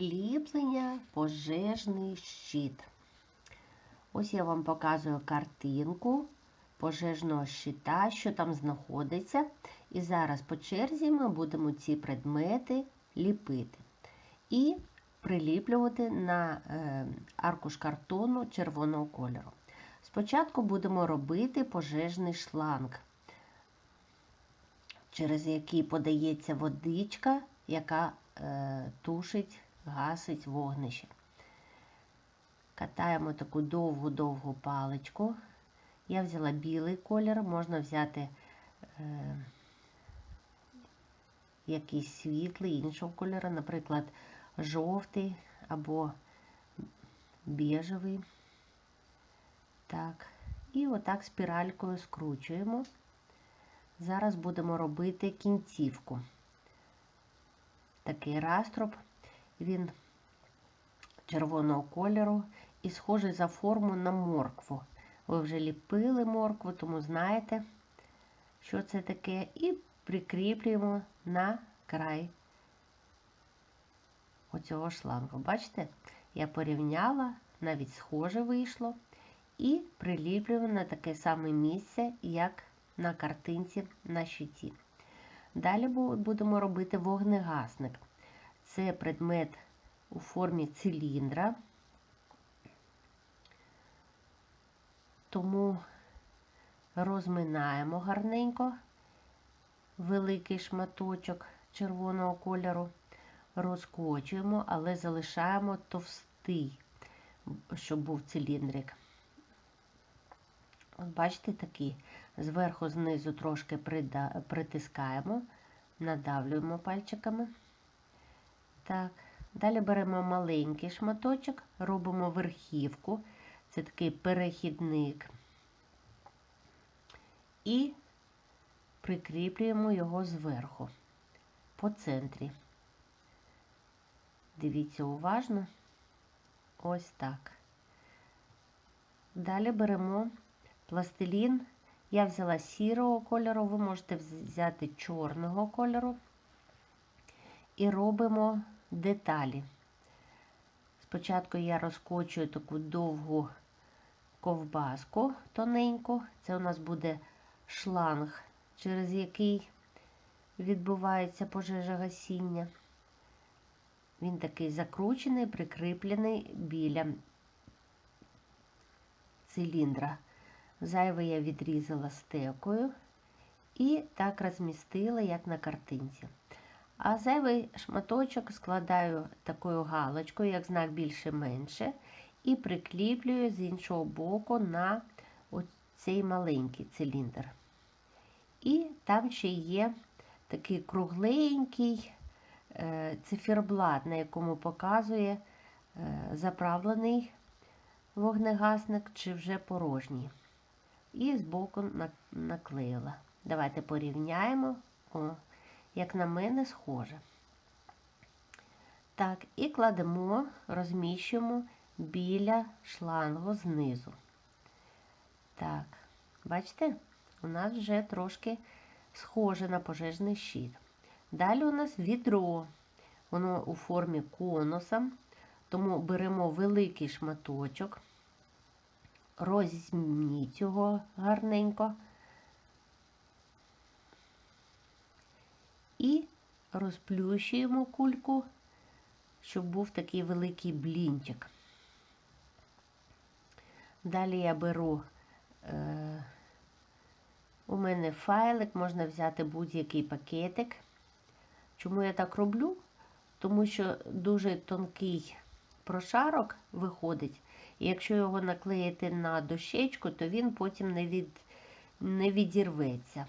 Ліплення пожежний щит. Ось я вам показую картинку пожежного щита, що там знаходиться. І зараз по черзі ми будемо ці предмети ліпити і приліплювати на е, аркуш картону червоного кольору. Спочатку будемо робити пожежний шланг, через який подається водичка, яка е, тушить, гасить вогнище. Катаємо таку довгу-довгу паличку. Я взяла білий колір, можна взяти е, якийсь світлий іншого кольору, наприклад, жовтий або біжевий. Так, і отак спіралькою скручуємо. Зараз будемо робити кінцівку. Такий раструб, він червоного кольору і схожий за форму на моркву. Ви вже ліпили моркву, тому знаєте, що це таке, і прикріплюємо на край оцього шлангу. Бачите, я порівняла, навіть схоже вийшло, і приліплюємо на таке саме місце, як на картинці на щиті. Далі будемо робити вогнегасник. Це предмет у формі циліндра. Тому розминаємо гарненько великий шматочок червоного кольору, розкочуємо, але залишаємо товстий, щоб був циліндрик. Бачите, такий, зверху знизу трошки притискаємо, надавлюємо пальчиками. Так. Далі беремо маленький шматочок, робимо верхівку, це такий перехідник, і прикріплюємо його зверху, по центрі. Дивіться уважно, ось так. Далі беремо пластилін. Я взяла сірого кольору, ви можете взяти чорного кольору і робимо деталі. Спочатку я розкочую таку довгу ковбаску тоненьку. Це у нас буде шланг, через який відбувається пожежа гасіння. Він такий закручений, прикріплений біля циліндра. Зайве я відрізала стекою і так розмістила, як на картинці. А зайвий шматочок складаю такою галочкою, як знак більше-менше, і прикріплюю з іншого боку на цей маленький циліндр. І там ще є такий кругленький е, циферблат, на якому показує е, заправлений вогнегасник чи вже порожній. І збоку наклеїла. Давайте порівняємо. О, як на мене, схоже. Так, і кладемо, розміщуємо біля шлангу знизу. Так, бачите, у нас вже трошки схоже на пожежний щит. Далі у нас відро, воно у формі конуса, тому беремо великий шматочок, розміть його гарненько. І розплющуємо кульку, щоб був такий великий блінчик. Далі я беру, е, у мене файлик, можна взяти будь-який пакетик. Чому я так роблю? Тому що дуже тонкий прошарок виходить, і якщо його наклеїти на дощечку, то він потім не, від, не відірветься.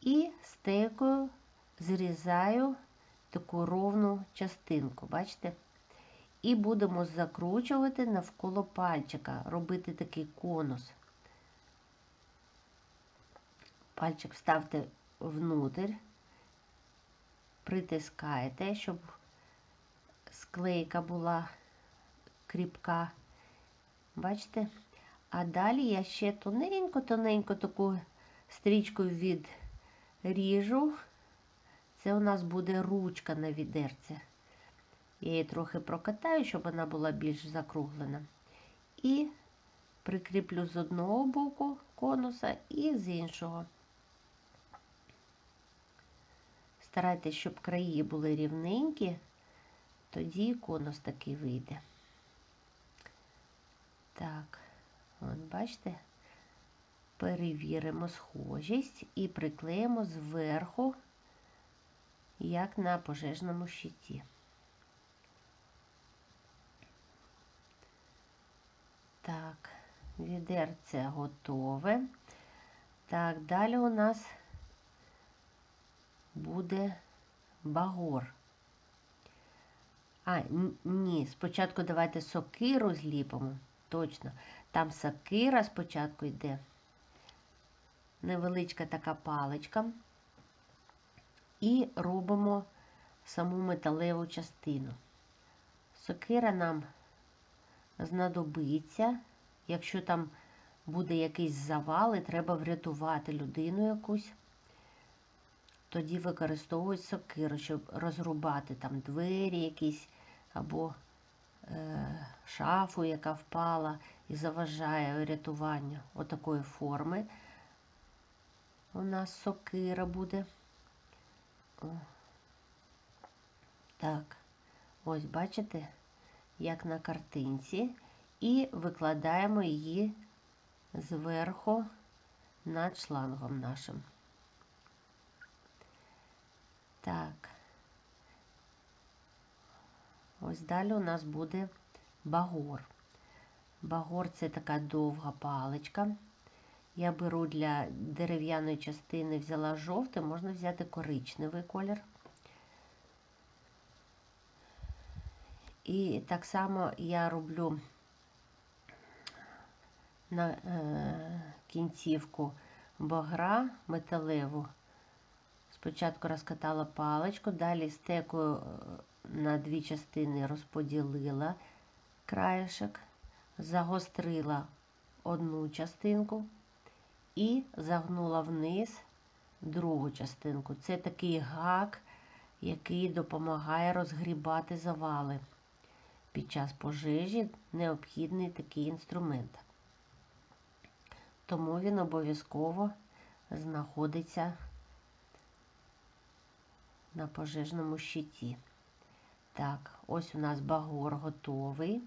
І стекою зрізаю таку ровну частинку, бачите? І будемо закручувати навколо пальчика, робити такий конус. Пальчик вставте внутрь, притискаєте, щоб склейка була кріпка. Бачите? А далі я ще тоненько-тоненько таку стрічкою відріжу це у нас буде ручка на відерце. Я її трохи прокатаю, щоб вона була більш закруглена. І прикріплю з одного боку конуса і з іншого. Старайтесь, щоб краї були рівненькі, тоді конус такий вийде. Так, от бачите, перевіримо схожість і приклеїмо зверху, як на пожежному щиті. Так, відерце готове. Так, далі у нас буде багор. А, ні, спочатку давайте сокиру зліпимо. Точно. Там сокира спочатку йде. Невеличка така паличка. І робимо саму металеву частину. Сокира нам знадобиться, якщо там буде якийсь завал і треба врятувати людину якусь, тоді використовують сокиру, щоб розрубати там двері якісь або е, шафу, яка впала і заважає рятуванню отакої форми. У нас сокира буде. Так, ось бачите, як на картинці, і викладаємо її зверху над шлангом нашим. Так, ось далі у нас буде багор. Багор це така довга паличка. Я беру для дерев'яної частини, взяла жовтий, можна взяти коричневий колір. І так само я роблю на е, кінцівку багра металеву. Спочатку розкатала паличку, далі стекою е, на дві частини розподілила краєшок, загострила одну частинку і загнула вниз другу частинку. Це такий гак, який допомагає розгрібати завали. Під час пожежі необхідний такий інструмент. Тому він обов'язково знаходиться на пожежному щиті. Так, ось у нас багор готовий.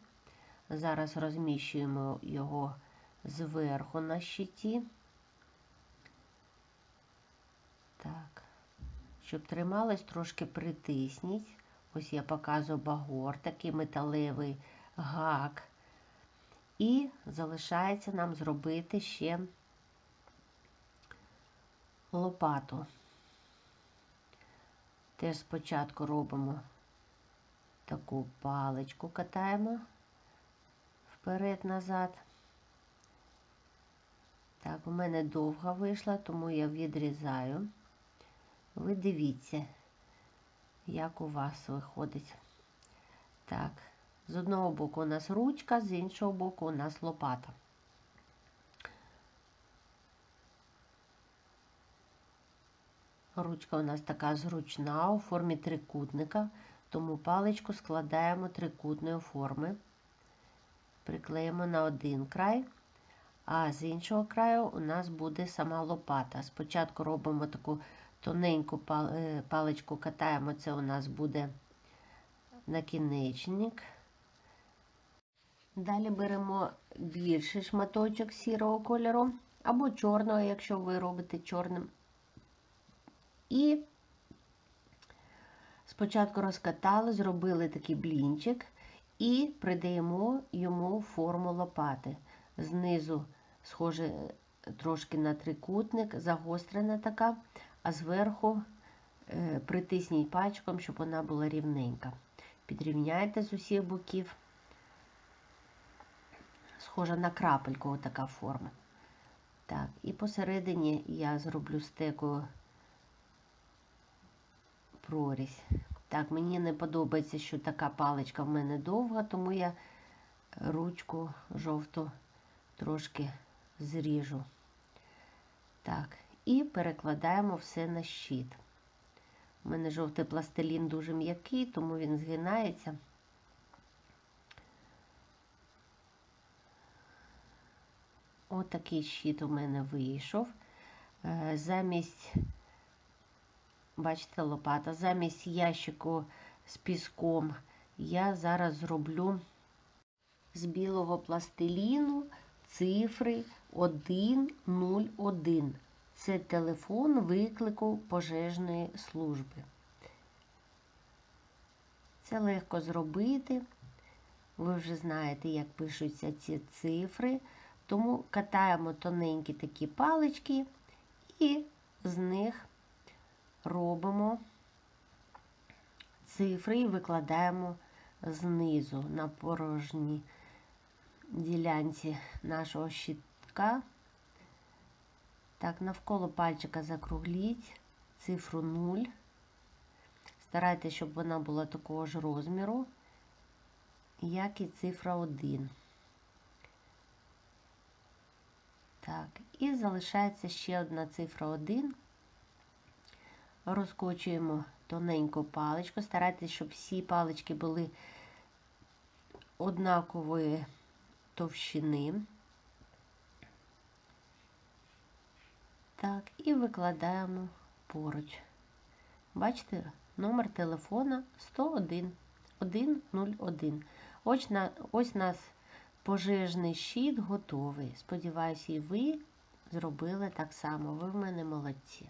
Зараз розміщуємо його зверху на щиті. Так, щоб трималось, трошки притисніть. Ось я показую багор, такий металевий гак. І залишається нам зробити ще лопату. Теж спочатку робимо таку паличку, катаємо вперед-назад. Так, у мене довга вийшла, тому я відрізаю. Ви дивіться, як у вас виходить. Так, з одного боку у нас ручка, з іншого боку у нас лопата. Ручка у нас така зручна у формі трикутника, тому паличку складаємо трикутної форми, приклеїмо на один край, а з іншого краю у нас буде сама лопата. Спочатку робимо таку тоненьку е, паличку катаємо, це у нас буде накінечник. Далі беремо більший шматочок сірого кольору, або чорного, якщо ви робите чорним. І спочатку розкатали, зробили такий блінчик і придаємо йому форму лопати. Знизу, схоже, трошки на трикутник, загострена така, а зверху е, притисніть пачком, щоб вона була рівненька. Підрівняйте з усіх боків. Схожа на крапельку така форма. Так, і посередині я зроблю стекою прорізь. Так, мені не подобається, що така паличка в мене довга, тому я ручку жовту трошки зріжу. Так, і перекладаємо все на щит. У мене жовтий пластилін дуже м'який, тому він згинається. Отакий щит у мене вийшов. Е, Замість, бачите, лопата, замість ящику з піском я зараз зроблю з білого пластиліну цифри 101. Це телефон виклику пожежної служби. Це легко зробити. Ви вже знаєте, як пишуться ці цифри. Тому катаємо тоненькі такі палички і з них робимо цифри і викладаємо знизу на порожній ділянці нашого щитка. Так, навколо пальчика закругліть цифру 0. Старайтеся, щоб вона була такого ж розміру, як і цифра 1. Так, і залишається ще одна цифра 1. Розкочуємо тоненьку паличку. Старайтесь, щоб всі палички були однакової товщини. Так, і викладаємо поруч. Бачите, номер телефона 101 101. Ось, на, ось нас пожежний щит готовий. Сподіваюся, і ви зробили так само. Ви в мене молодці.